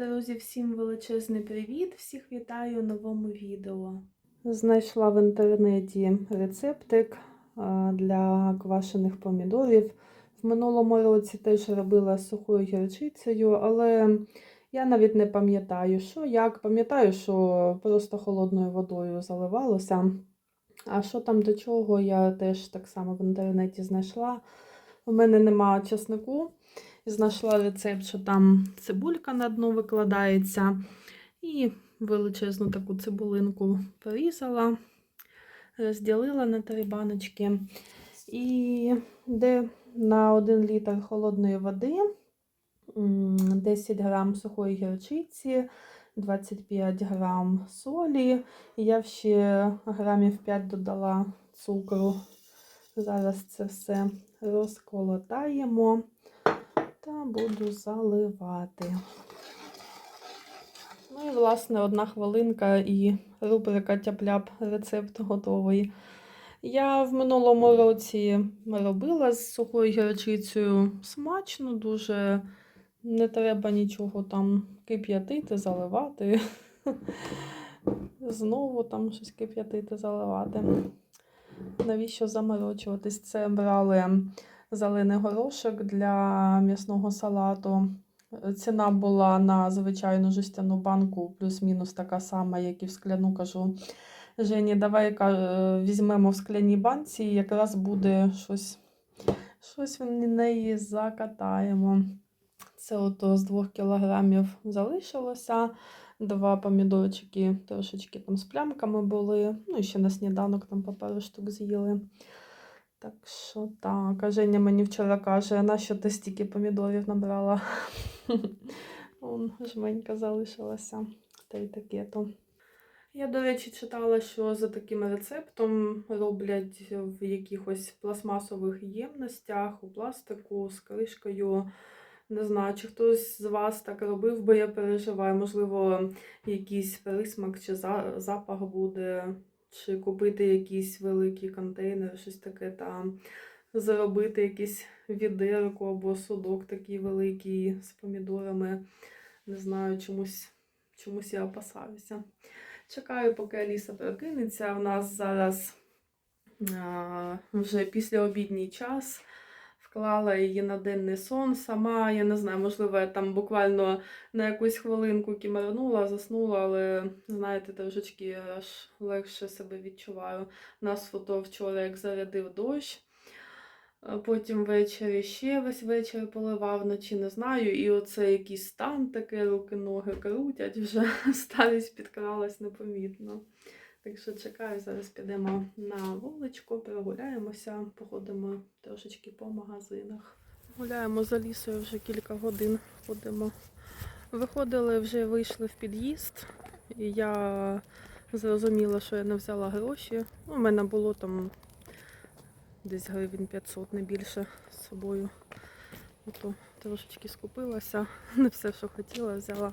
Друзі, всім величезний привіт! Всіх вітаю у новому відео. Знайшла в інтернеті рецептик для квашених помідорів. В минулому році теж робила сухою гірчицею, але я навіть не пам'ятаю, що як. Пам'ятаю, що просто холодною водою заливалося. А що там до чого, я теж так само в інтернеті знайшла. У мене нема чеснику. Знайшла рецепт, що там цибулька на дно викладається. І величезну таку цибулинку порізала, розділила на три баночки. І де на 1 літр холодної води 10 грам сухої гірчиці, 25 грам солі. Я ще грамів 5 додала цукру. Зараз це все розколотаємо та буду заливати. Ну і, власне, одна хвилинка і рубрика тяп-ляп рецепт готовий. Я в минулому році робила з сухою гірчицею смачно, дуже не треба нічого там кип'ятити, заливати. Знову там щось кип'ятити, заливати. Навіщо заморочуватись? Це брали зелений горошок для м'ясного салату. Ціна була на звичайну жестяну банку, плюс-мінус така сама, як і в скляну. Кажу, Жені, давай візьмемо в скляній банці, і якраз буде щось, щось в неї закатаємо. Це ото з 2 кілограмів залишилося. Два помідорчики трошечки там з плямками були. Ну і ще на сніданок там по пару штук з'їли. Так що так, а Женя мені вчора каже, на що ти стільки помідорів набрала? Он жменька залишилася. Та й таке то. Я, до речі, читала, що за таким рецептом роблять в якихось пластмасових ємностях, у пластику з кришкою. Не знаю, чи хтось з вас так робив, бо я переживаю, можливо, якийсь присмак чи запах буде, чи купити якийсь великий контейнер, щось таке там, зробити якийсь відерку або судок такий великий з помідорами. Не знаю, чомусь, чомусь я опасаюся. Чекаю, поки Аліса прокинеться. У нас зараз а, вже післяобідній час. Вклала її на денний сон. Сама, я не знаю, можливо, я там буквально на якусь хвилинку кімернула, заснула, але, знаєте, трошечки аж легше себе відчуваю. Нас фото вчора як зарядив дощ. Потім ввечері ще весь вечір поливав, вночі не знаю. І оце якийсь стан таке, руки-ноги крутять, вже старість підкралась непомітно. Так що чекаю, зараз підемо на вуличку, прогуляємося, походимо трошечки по магазинах. Гуляємо за лісою вже кілька годин ходимо. Виходили, вже вийшли в під'їзд, і я зрозуміла, що я не взяла гроші. У мене було там десь гривень 500, не більше з собою. Ото трошечки скупилася. Не все, що хотіла, взяла.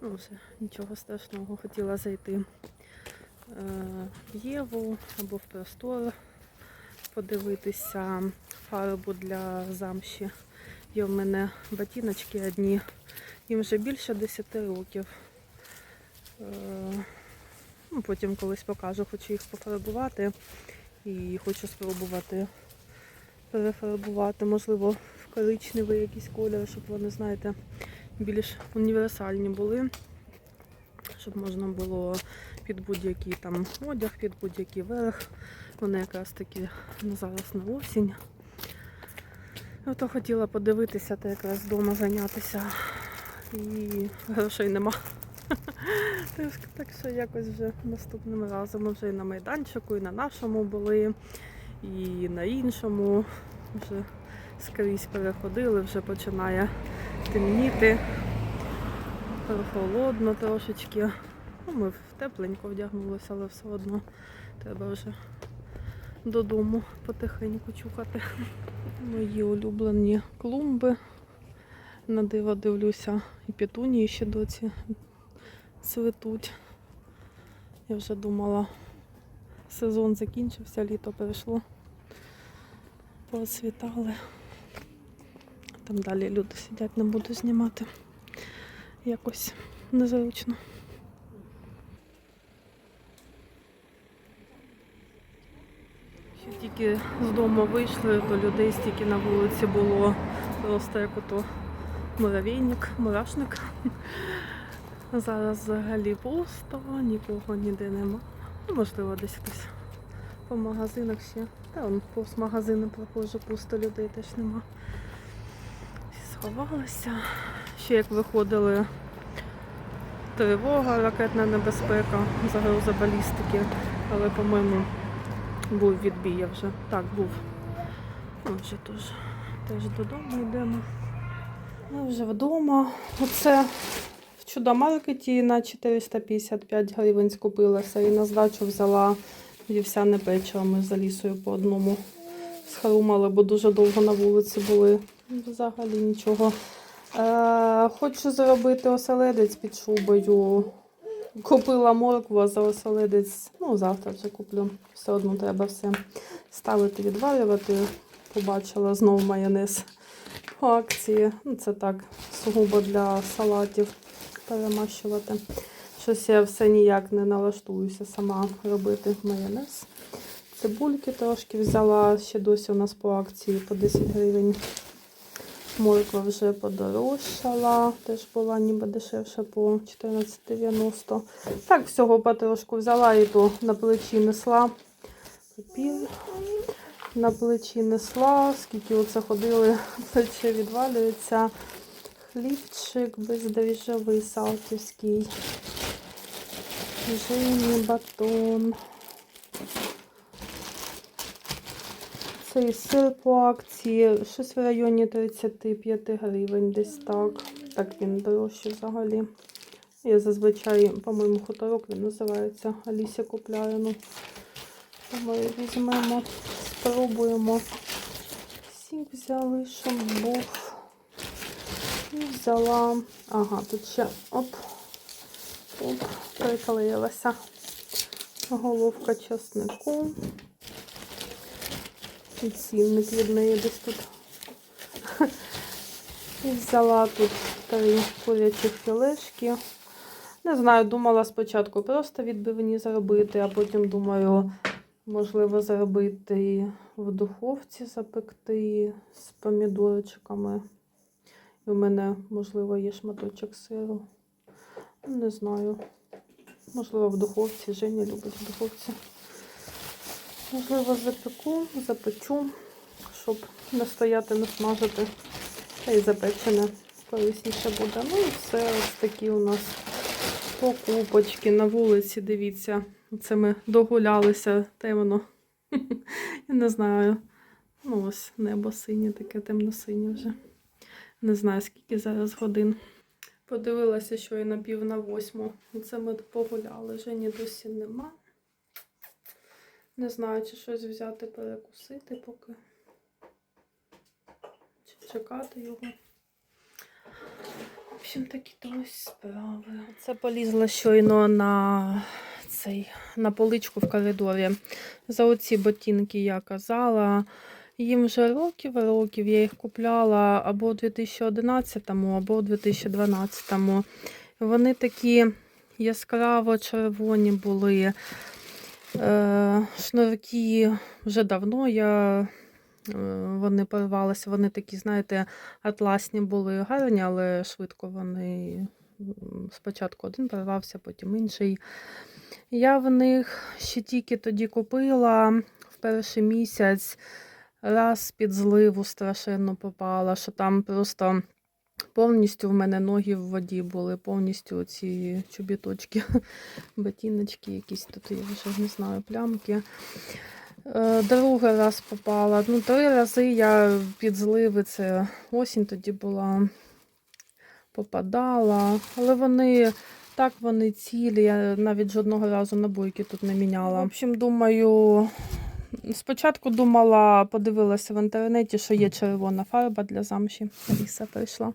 Ну, вже нічого страшного, хотіла зайти Єву або в простор, подивитися фарбу для замші. Є в мене ботиночки одні, їм вже більше 10 років. Е, ну, потім колись покажу, хочу їх пофарбувати і хочу спробувати перефарбувати, можливо, в коричневий якийсь колір, щоб вони, знаєте, більш універсальні були, щоб можна було під будь-який там одяг, під будь-який верх. Вони якраз таки ну, зараз на осінь. Ото хотіла подивитися, та якраз вдома зайнятися. І грошей нема. Так що якось вже наступним разом ми вже і на майданчику, і на нашому були, і на іншому. Вже скрізь переходили, вже починає темніти. Прохолодно трошечки. Ну, ми тепленько вдягнулися, але все одно треба вже додому потихеньку чухати. Мої улюблені клумби. На диво дивлюся, і петунії ще доці цвітуть. Я вже думала, сезон закінчився, літо перейшло. Посвітали. Там далі люди сидять, не буду знімати. якось незручно. Ще тільки з дому вийшли, то людей стільки на вулиці було. Просто як ото муравейник, мурашник. Зараз взагалі пусто, нікого ніде нема. Ну, можливо, десь хтось по магазинах ще. Та он повз магазини проходжу, пусто людей теж нема. Всі сховалися. Ще як виходили тривога, ракетна небезпека, загроза балістики, але, по-моєму, був відбій я вже. Так, був. Вже теж, теж додому йдемо. Ми вже вдома. Оце в чудомаркеті на 455 гривень скупилася і на здачу взяла вівсяне печиво. Ми з Алісою по одному схрумали, бо дуже довго на вулиці були. Взагалі нічого. Е, хочу зробити оселедець під шубою. Купила моркву, а за оселедець, ну, завтра вже куплю. Все одно треба все ставити, відварювати. Побачила знову майонез по акції. Ну, це так, сугубо для салатів перемащувати. Щось я все ніяк не налаштуюся сама робити майонез. Цибульки трошки взяла, ще досі у нас по акції по 10 гривень. Морква вже подорожчала, теж була ніби дешевша по 14,90. Так, всього потрошку взяла і то на плечі несла. Папір на плечі несла, скільки оце ходили, плече відвалюється. Хлібчик бездріжджовий салтівський. Жийний батон. Цей сир по акції. Щось в районі 35 гривень десь так. Так він дорожчий взагалі. Я зазвичай, по-моєму, хуторок він називається. Алісі купляю. Ну, Думаю, візьмемо, спробуємо. Сік взяли, щоб був. І взяла. Ага, тут ще оп. Оп, приклеїлася. Головка часнику. Цінник від неї десь тут. І взяла тут три курячі філешки. Не знаю, думала спочатку просто відбивні зробити, а потім думаю, можливо, зробити в духовці запекти з помідорчиками. І у мене, можливо, є шматочок сиру. Не знаю. Можливо, в духовці. Женя любить в духовці. Можливо, запеку, запечу, щоб не стояти, не смажити. Та й запечене корисніше буде. Ну і все, ось такі у нас покупочки на вулиці. Дивіться, це ми догулялися темно. Я не знаю. Ну, ось небо синє, таке темно-синє вже. Не знаю, скільки зараз годин. Подивилася, що і на пів на восьму. Це ми погуляли. Жені досі нема. Не знаю, чи щось взяти перекусити поки. Чи чекати його. В общем, такі то справи. Це полізла щойно на цей на поличку в коридорі. За оці ботинки я казала. Їм вже років років. Я їх купляла або у 2011, або у 2012. Вони такі яскраво червоні були. Е, Шнурки вже давно я, е, вони порвалися, вони такі, знаєте, атласні були гарні, але швидко вони спочатку один порвався, потім інший. Я в них ще тільки тоді купила в перший місяць, раз під зливу страшенно попала, що там просто повністю в мене ноги в воді були, повністю ці чобіточки, ботиночки якісь тут, я вже не знаю, плямки. Е, Другий раз попала. Ну, три рази я під зливи, це осінь тоді була, попадала. Але вони так вони цілі. Я навіть жодного разу набойки тут не міняла. В общем, думаю, спочатку думала, подивилася в інтернеті, що є червона фарба для замші. Аліса прийшла.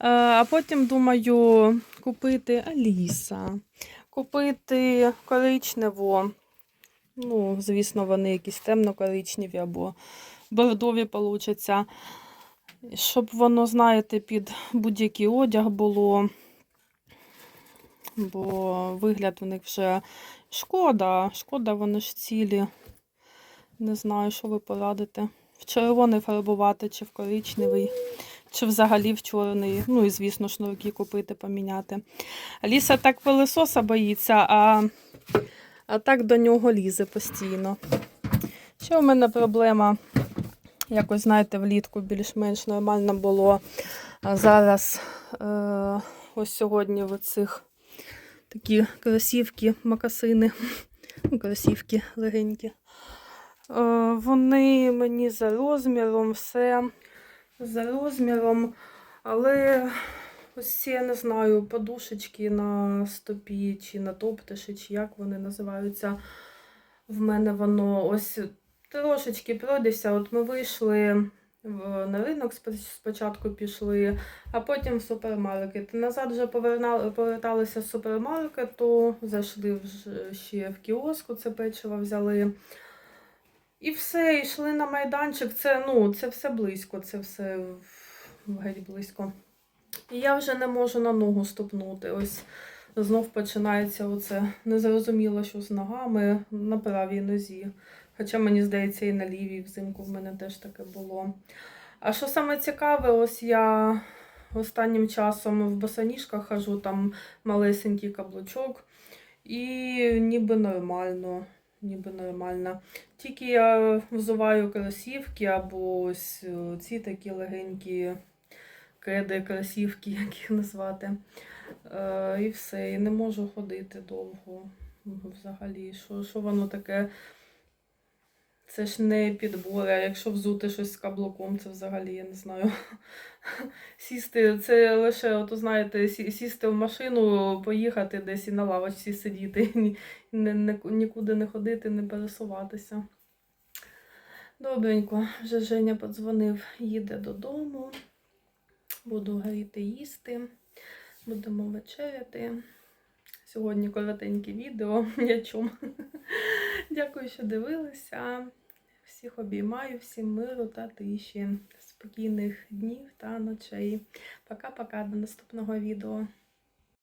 Е, А потім думаю купити Аліса, купити коричневу. Ну, звісно, вони якісь темно-коричневі або бордові получаться. Щоб воно, знаєте, під будь-який одяг було, бо вигляд у них вже шкода, шкода, вони ж цілі. Не знаю, що ви порадите. В червоний фарбувати, чи в коричневий, чи взагалі в чорний. Ну і, звісно, шнурки купити, поміняти. Ліса так пилисоса боїться, а, а так до нього лізе постійно. Ще у мене проблема. Якось, знаєте, влітку більш-менш нормально було. А зараз е, ось сьогодні в цих такі кросівки, макасини, ну, кросівки легенькі. Е, вони мені за розміром, все за розміром, але ось я не знаю, подушечки на стопі чи на топтиші, чи як вони називаються. В мене воно ось трошечки пройдеться. От ми вийшли на ринок, спочатку пішли, а потім в супермаркет. Назад вже поверталися з супермаркету, зайшли ще в кіоску, це печиво взяли. І все, йшли на майданчик. Це, ну, це все близько, це все геть близько. І я вже не можу на ногу ступнути. Ось знов починається оце незрозуміло, що з ногами на правій нозі. Хоча мені здається, і на лівій взимку в мене теж таке було. А що саме цікаве, ось я останнім часом в босоніжках хожу, там малесенький каблучок, і ніби нормально. Ніби нормально. Тільки я взуваю кросівки або ось е, ці такі легенькі кеди, кросівки, як їх назвати. Е, і все. І не можу ходити довго. Взагалі, що, що воно таке? Це ж не підбор, а якщо взути щось з каблуком, це взагалі, я не знаю. Сісти, це лише, от, знаєте, сісти в машину, поїхати десь і на лавочці сидіти, ні, не, нікуди не ходити, не пересуватися. Добренько, вже Женя подзвонив, їде додому. Буду горіти їсти, будемо вечеряти. Сьогодні коротеньке відео, чому. Дякую, що дивилися. Всіх обіймаю, всім миру та тиші, спокійних днів та ночей. Пока-пока, до наступного відео.